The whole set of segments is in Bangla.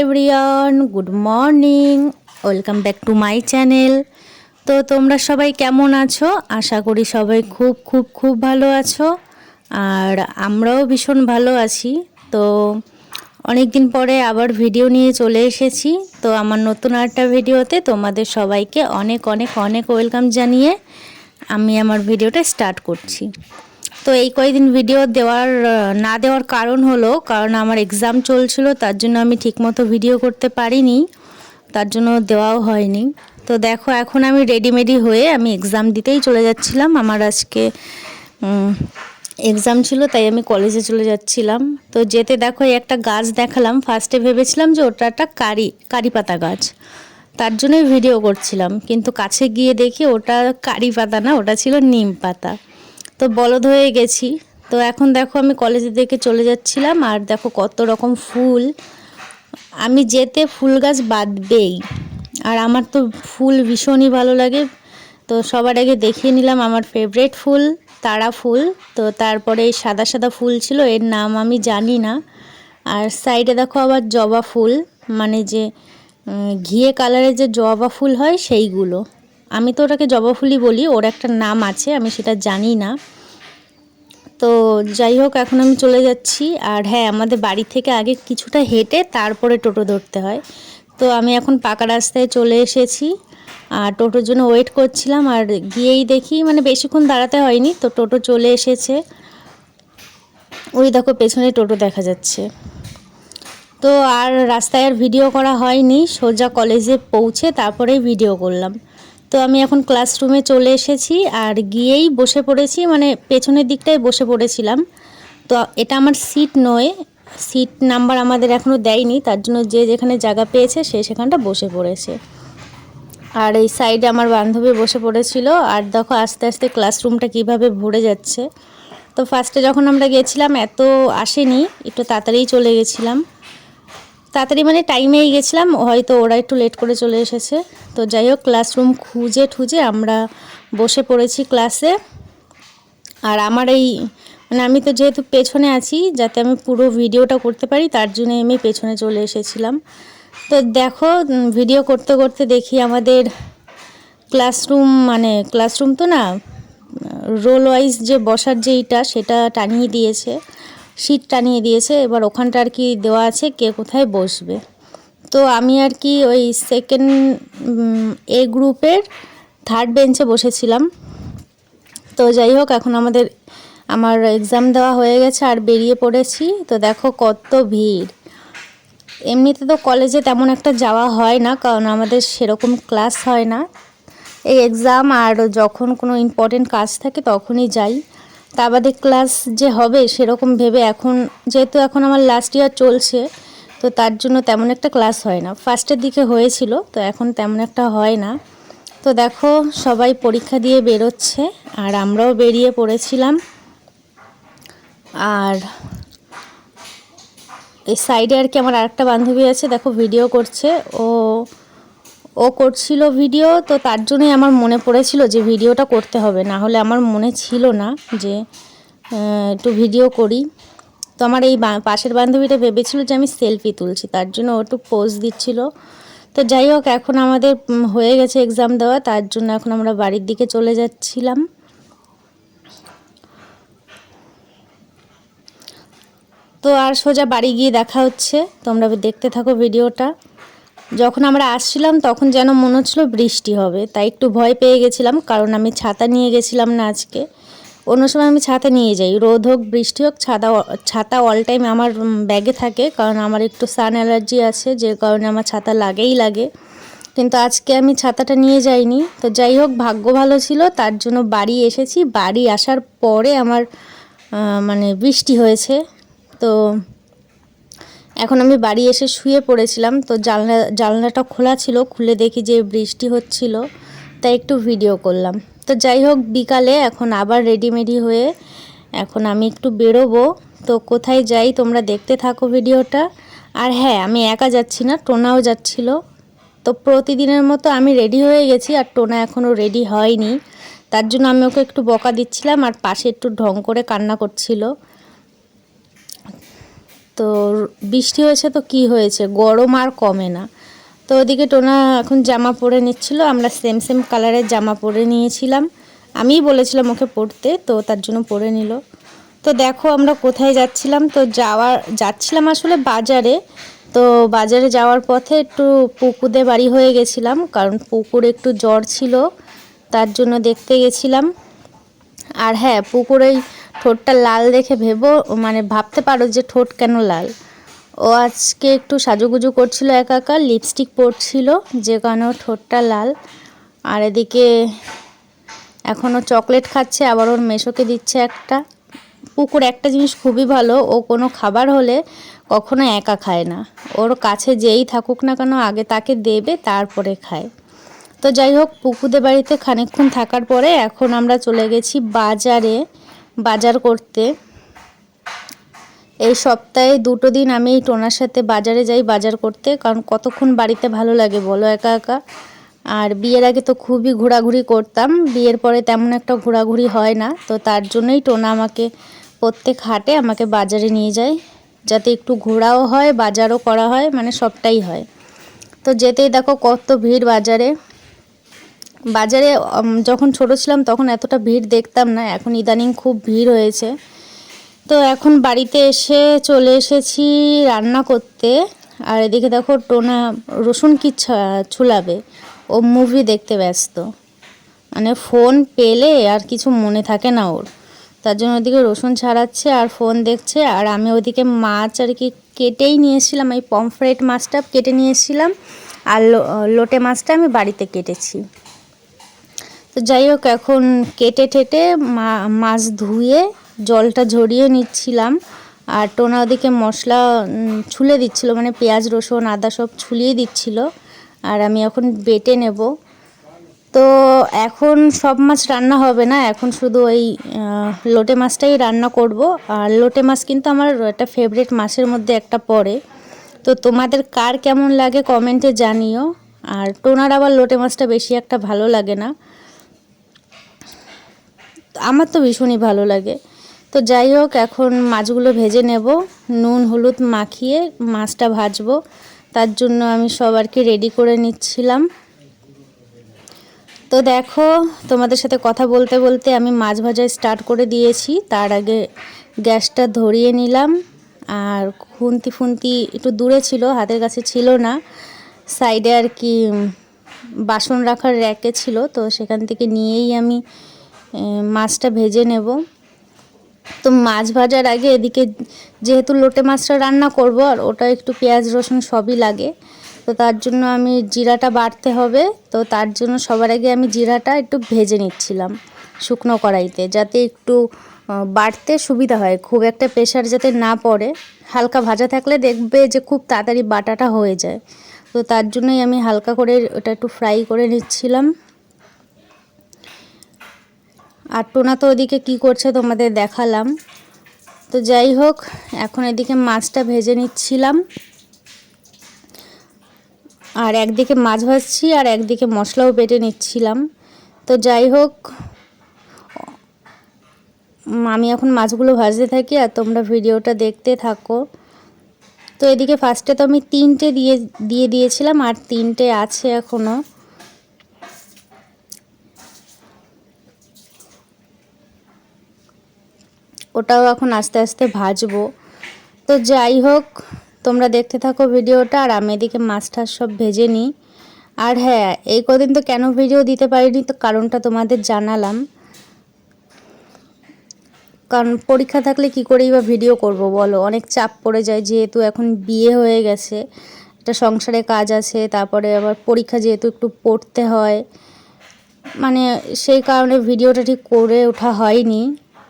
Everyone good morning welcome back to my channel তো তোমরা সবাই কেমন আছো? আশা করি সবাই খুব খুব খুব ভালো আছো। আর আমরাও ভীষণ ভালো আছি। তো অনেক দিন পরে আবার ভিডিও নিয়ে চলে এসেছি। তো আমার নতুন একটা ভিডিওতে তোমাদের সবাইকে অনেক অনেক অনেক ওয়েলকাম জানিয়ে আমি আমার ভিডিওটা স্টার্ট করছি। তো এই কয়েকদিন ভিডিও দেওয়ার না দেওয়ার কারণ হলো, কারণ আমার এক্সাম চলছিল, তার জন্য আমি ঠিকমতো ভিডিও করতে পারিনি, তার জন্য দেওয়াও হয়নি। তো দেখো, এখন আমি রেডিমেডি হয়ে আমি এক্সাম দিতেই চলে যাচ্ছিলাম। আমার আজকে এক্সাম ছিল, তাই আমি কলেজে চলে যাচ্ছিলাম। তো যেতে দেখো একটা গাছ দেখালাম। ফার্স্টে ভেবেছিলাম যে ওটা একটা কারি কারি পাতা গাছ। তার জন্যই ভিডিও করছিলাম। কিন্তু কাছে গিয়ে দেখি ওটা কারি পাতা না, ওটা ছিল নিম পাতা। তো বলদ হয়ে গেছি। তো এখন দেখো আমি কলেজের দিকে চলে যাচ্ছিলাম আর দেখো কত রকম ফুল। আমি যেতে ফুল গাছ বাঁধবেই। আর আমার তো ফুল ভীষণই ভালো লাগে। তো সবার আগে দেখিয়ে নিলাম আমার ফেভারেট ফুল, তারা ফুল। তো তারপরে এই সাদা সাদা ফুল ছিল, এর নাম আমি জানি না। আর সাইডে দেখো আবার জবা ফুল মানে যে ঘিয়ে কালারের যে জবা ফুল হয় সেইগুলো। আমি তো ওটাকে জবা ফুলই বলি, ওর একটা নাম আছে, আমি সেটা জানি না। তো যাই হোক, এখন আমি চলে যাচ্ছি, আর হ্যাঁ আমাদের বাড়ি থেকে আগে কিছুটা হেঁটে তারপরে টোটো ধরতে হয়। তো আমি এখন পাকা রাস্তায় চলে এসেছি, আর টোটোর জন্য ওয়েট করছিলাম, আর গিয়েই দেখি মানে বেশিক্ষণ দাঁড়াতে হয়নি, তো টোটো চলে এসেছে। ওই দেখো, পেছনে টোটো দেখা যাচ্ছে। তো আর রাস্তায় আর ভিডিও করা হয়নি, সোজা কলেজে পৌঁছে তারপরেই ভিডিও করলাম। তো আমি এখন ক্লাসরুমে চলে এসেছি আর গিয়েই বসে পড়েছি মানে পেছনের দিকটায় বসে পড়েছিলাম। তো এটা আমার সিট নয় সিট নাম্বার আমাদের এখনও দেয়নি, তার জন্য যে যেখানে জায়গা পেয়েছে সে সেখানটা বসে পড়েছে। আর এই সাইডে আমার বান্ধবী বসে পড়েছিল, আর দেখো আস্তে আস্তে ক্লাসরুমটা কীভাবে ভরে যাচ্ছে। তো ফার্স্টে যখন আমরা গেছিলাম, এত আসেনি, একটু তাড়াতাড়িই চলে গেছিলাম। তাড়াতাড়ি মানে টাইমেই গেছিলাম, হয়তো ওরা একটু লেট করে চলে এসেছে। তো যাই হোক ক্লাসরুম খুঁজে ঠুজে আমরা বসে পড়েছি ক্লাসে আর আমার এই মানে আমি তো যেহেতু পেছনে আছি, যাতে আমি পুরো ভিডিওটা করতে পারি, তার জন্য আমি পেছনে চলে এসেছিলাম। তো দেখো ভিডিও করতে করতে দেখি আমাদের ক্লাসরুম মানে ক্লাসরুম তো না রোল ওয়াইজ যে বসার যেইটা সেটা টানিয়ে দিয়েছে। সিট টানিয়ে দিয়েছে, এবার ওখানটা আর কি দেওয়া আছে, কে কোথায় বসবে। তো আমি আর কি ওই সেকেন্ড এ গ্রুপের থার্ড বেঞ্চে বসেছিলাম। তো যাই হোক, এখন আমাদের, আমার এক্সাম দেওয়া হয়ে গেছে, আর বেরিয়ে পড়েছি। তো দেখো কত ভিড়। এমনিতে তো কলেজে তেমন একটা যাওয়া হয় না, কারণ আমাদের সেরকম ক্লাস হয় না। এই এক্সাম আর যখন কোনো ইম্পর্টেন্ট কাজ থাকে তখনই যাই। বাদে ক্লাস যে হবে সেরকম ভেবে এখন, যেহেতু এখন আমার লাস্ট ইয়ার চলছে, তো তার জন্য তেমন একটা ক্লাস হয় না। ফার্স্টের দিকে হয়েছিল, তো এখন তেমন একটা হয় না। তো দেখো, সবাই পরীক্ষা দিয়ে বেরোচ্ছে, আর আমরাও বেরিয়ে পড়েছিলাম। আর এই সাইডে আর কি আমার আরেকটা বান্ধবী আছে, দেখো ভিডিও করছে। ও ও করছিল ভিডিও তো তার জন্যই আমার মনে পড়েছিল যে ভিডিওটা করতে হবে। না হলে আমার মনে ছিল না যে একটু ভিডিও করি। তো আমার এই পাশের বান্ধবীটা ভেবেছিল যে আমি সেলফি তুলছি, তার জন্য ও একটু পোজ দিচ্ছিল। তো যাই হোক, এখন আমাদের হয়ে গেছে এক্সাম দেওয়া, তার জন্য এখন আমরা বাড়ির দিকে চলে যাচ্ছিলাম। তো আর সোজা বাড়ি গিয়ে দেখা হচ্ছে। তোমরা দেখতে থাকো ভিডিওটা যখন আমরা আসছিলাম, তখন যেন মনে হচ্ছিল বৃষ্টি হবে। তাই একটু ভয় পেয়ে গেছিলাম, কারণ আমি ছাতা নিয়ে গেছিলাম না আজকে। অন্য সময় আমি ছাতা নিয়ে যাই। রোদ হোক, বৃষ্টি হোক, ছাতা ছাতা অল টাইম আমার ব্যাগে থাকে, কারণ আমার একটু সান অ্যালার্জি আছে, যে কারণে আমার ছাতা লাগেই লাগে। কিন্তু আজকে আমি ছাতাটা নিয়ে যাইনি। তো যাই হোক, ভাগ্য ভালো ছিল, তার জন্য বাড়ি এসেছি। বাড়ি আসার পরে আমার মানে বৃষ্টি হয়েছে। তো এখন আমি বাড়ি এসে শুয়ে পড়েছিলাম, তো জানলা, জানলাটা খোলা ছিল, খুলে দেখি যে বৃষ্টি হচ্ছিল, তাই একটু ভিডিও করলাম। তো যাই হোক, বিকালে এখন আবার রেডিমেডি হয়ে এখন আমি একটু বেরোবো। তো কোথায় যাই, তোমরা দেখতে থাকো ভিডিওটা আর হ্যাঁ আমি একা যাচ্ছি না, টোনাও যাচ্ছিল। তো প্রতিদিনের মতো আমি রেডি হয়ে গেছি, আর টোনা এখনও রেডি হয়নি। তার জন্য আমি ওকে একটু বকা দিচ্ছিলাম, আর পাশে একটু ঢং করে কান্না করছিল। তো বৃষ্টি হয়েছে তো কি হয়েছে? গরম আর কমে না। তো ওদিকে টোনা এখন জামা পরে নিচ্ছিল, আমরা সেম সেম কালারের জামা পরে নিয়েছিলাম। আমিই বলেছিলাম ওকে পরতে, তো তার জন্য পরে নিল। তো দেখো আমরা কোথায় যাচ্ছিলাম। তো যাওয়ার, যাচ্ছিলাম আসলে বাজারে। তো বাজারে যাওয়ার পথে একটু পুকুরে বাড়ি হয়ে গেছিলাম, কারণ পুকুর একটু জ্বর ছিল, তার জন্য দেখতে গেছিলাম। আর হ্যাঁ পুকুরেই ঠোঁটটা লাল দেখে ভেবো মানে ভাবতে পারো যে ঠোঁট কেন লাল। ও আজকে একটু সাজুগুজু করছিল একা একা লিপস্টিক পরছিল, যে কারণে ঠোঁটটা লাল। আর এদিকে এখনও চকলেট খাচ্ছে, আবার ওর মেশোকে দিচ্ছে একটা। পুকুর একটা জিনিস খুবই ভালো, ও কোনো খাবার হলে কখনো একা খায় না। ওর কাছে যেই থাকুক না কেন, আগে তাকে দেবে, তারপরে খায়। তো যাই হোক, পুকুদের বাড়িতে খানিকক্ষণ থাকার পরে এখন আমরা চলে গেছি বাজারে। বাজার করতে। এই সপ্তাহে দুটো দিন আমি টোনার সাথে বাজারে যাই বাজার করতে, কারণ কতক্ষণ বাড়িতে ভালো লাগে বলো একা একা। আর বিয়ের আগে তো খুবই ঘোরাঘুরি করতাম, বিয়ের পরে তেমন একটা ঘোরাঘুরি হয় না, তো তার জন্যই টোনা আমাকে প্রত্যেক হাটে আমাকে বাজারে নিয়ে যায়, যাতে একটু ঘোরাও হয়, বাজারও করা হয় মানে সবটাই হয়। তো যেতেই দেখো কত ভিড় বাজারে। বাজারে যখন ছোট ছিলাম তখন এতটা ভিড় দেখতাম না, এখন ইদানিং খুব ভিড় হয়েছে। তো এখন বাড়িতে এসে চলে এসেছি রান্না করতে। আর এদিকে দেখো টোনা রসুন কি ছুলাবে। ও মুভি দেখতে ব্যস্ত। মানে ফোন পেলে আর কিছু মনে থাকে না ওর। তার জন্য ওদিকে রসুন ছাড়াচ্ছে আর ফোন দেখছে। আর আমি ওদিকে মাছ আর কি কেটেই নিয়েছিলাম। এই পমফ্রেট মাছটা কেটে নিয়েছিলাম। আর লোটে মাছটা আমি বাড়িতে কেটেছি। তো যাই হোক, এখন কেটে টেটে মাছ ধুয়ে জলটা ঝরিয়ে নিচ্ছিলাম। আর টোনা ওদিকে মশলা ছুলে দিচ্ছিল মানে পেঁয়াজ, রসুন, আদা সব ছুলিয়ে দিচ্ছিল। আর আমি এখন বেটে নেব। তো এখন সব মাছ রান্না হবে না, এখন শুধু ওই লোটে মাছটাই রান্না করব। আর লোটে মাছ কিন্তু আমার একটা ফেভারিট মাছের মধ্যে একটা পড়ে। তো তোমাদের কার কেমন লাগে কমেন্টে জানিও। আর টোনার আবার লোটে মাছটা বেশি একটা ভালো লাগে না। আমার তো ভীষণই ভালো লাগে। তো যাই হোক, এখন মাছগুলো ভেজে নেব, নুন, হলুদ মাখিয়ে মাছটা ভাজবো। তার জন্য আমি সবারকে রেডি করে নিচ্ছিলাম। তো দেখো, তোমাদের সাথে কথা বলতে বলতে আমি মাছ ভাজা স্টার্ট করে দিয়েছি। তার আগে গ্যাসটা ধরিয়ে নিলাম। আর খুন্তি ফুন্তি একটু দূরে ছিল, হাতের কাছে ছিল না। সাইডে আর কি বাসন রাখার র্যাকে ছিল, তো সেখান থেকে নিয়েই আমি মাছটা ভেজে নেব। তো মাছ ভাজার আগে এদিকে যেহেতু লোটে মাছটা রান্না করব আর ওটা একটু পেঁয়াজ, রসুন সবই লাগে, তো তার জন্য আমি জিরাটা বাড়তে হবে। তো তার জন্য সবার আগে আমি জিরাটা একটু ভেজে নিচ্ছিলাম শুকনো কড়াইতে, যাতে একটু বাড়তে সুবিধা হয়। খুব একটা প্রেশার যাতে না পড়ে। হালকা ভাজা থাকলে দেখবে যে খুব তাড়াতাড়ি বাটাটা হয়ে যায়। তো তার জন্যই আমি হালকা করে ওটা একটু ফ্রাই করে নিচ্ছিলাম। আর টোনা তো ওদিকে কী করছে তোমাদের দেখালাম। তো যাই হোক, এখন এদিকে মাছটা ভেজে নিচ্ছিলাম। আর একদিকে মাছ ভাজছি, আর একদিকে মশলাও বেটে নিচ্ছিলাম। তো যাই হোক, আমি এখন মাছগুলো ভাজতে থাকি, আর তোমরা ভিডিওটা দেখতে থাকো। তো এদিকে ফার্স্টে তো আমি তিনটে দিয়ে দিয়ে দিয়েছিলাম, আর তিনটে আছে এখনও ওটাও এখন আস্তে আস্তে ভাজবো। তো যাই হোক, তোমরা দেখতে থাকো ভিডিওটা আর আমি এদিকে মাছ টাছ সব ভেজে নিই। আর হ্যাঁ এই কদিন তো কেন ভিডিও দিতে পারিনি তো কারণটা তোমাদের জানালাম। কারণ পরীক্ষা থাকলে কি করেই বা ভিডিও করব বলো? অনেক চাপ পড়ে যায় যেহেতু এখন বিয়ে হয়ে গেছে, একটা সংসারে কাজ আছে, তারপরে আবার পরীক্ষা যেহেতু একটু পড়তে হয়। মানে সেই কারণে ভিডিওটা ঠিক করে ওঠা হয়নি।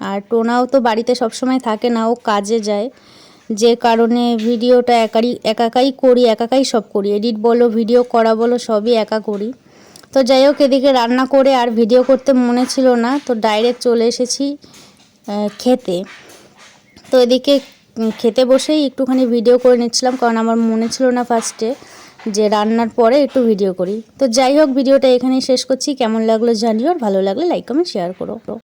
আর টোনাও তো বাড়িতে সবসময় থাকে না, ও কাজে যায়। যে কারণে ভিডিওটা একাই একাকাই করি, একাকাই সব করি। এডিট বলো, ভিডিও করা বলো, সবই একা করি। তো যাই হোক, এদিকে রান্না করে আর ভিডিও করতে মনে ছিল না, তো ডাইরেক্ট চলে এসেছি খেতে। তো এদিকে খেতে বসেই একটুখানি ভিডিও করে নিচ্ছিলাম, কারণ আমার মনে ছিল না ফার্স্টে যে রান্নার পরে একটু ভিডিও করি। তো যাই হোক, ভিডিওটা এখানেই শেষ করছি। কেমন লাগল জানিও, আর ভালো লাগলে লাইক কমেন্ট শেয়ার করো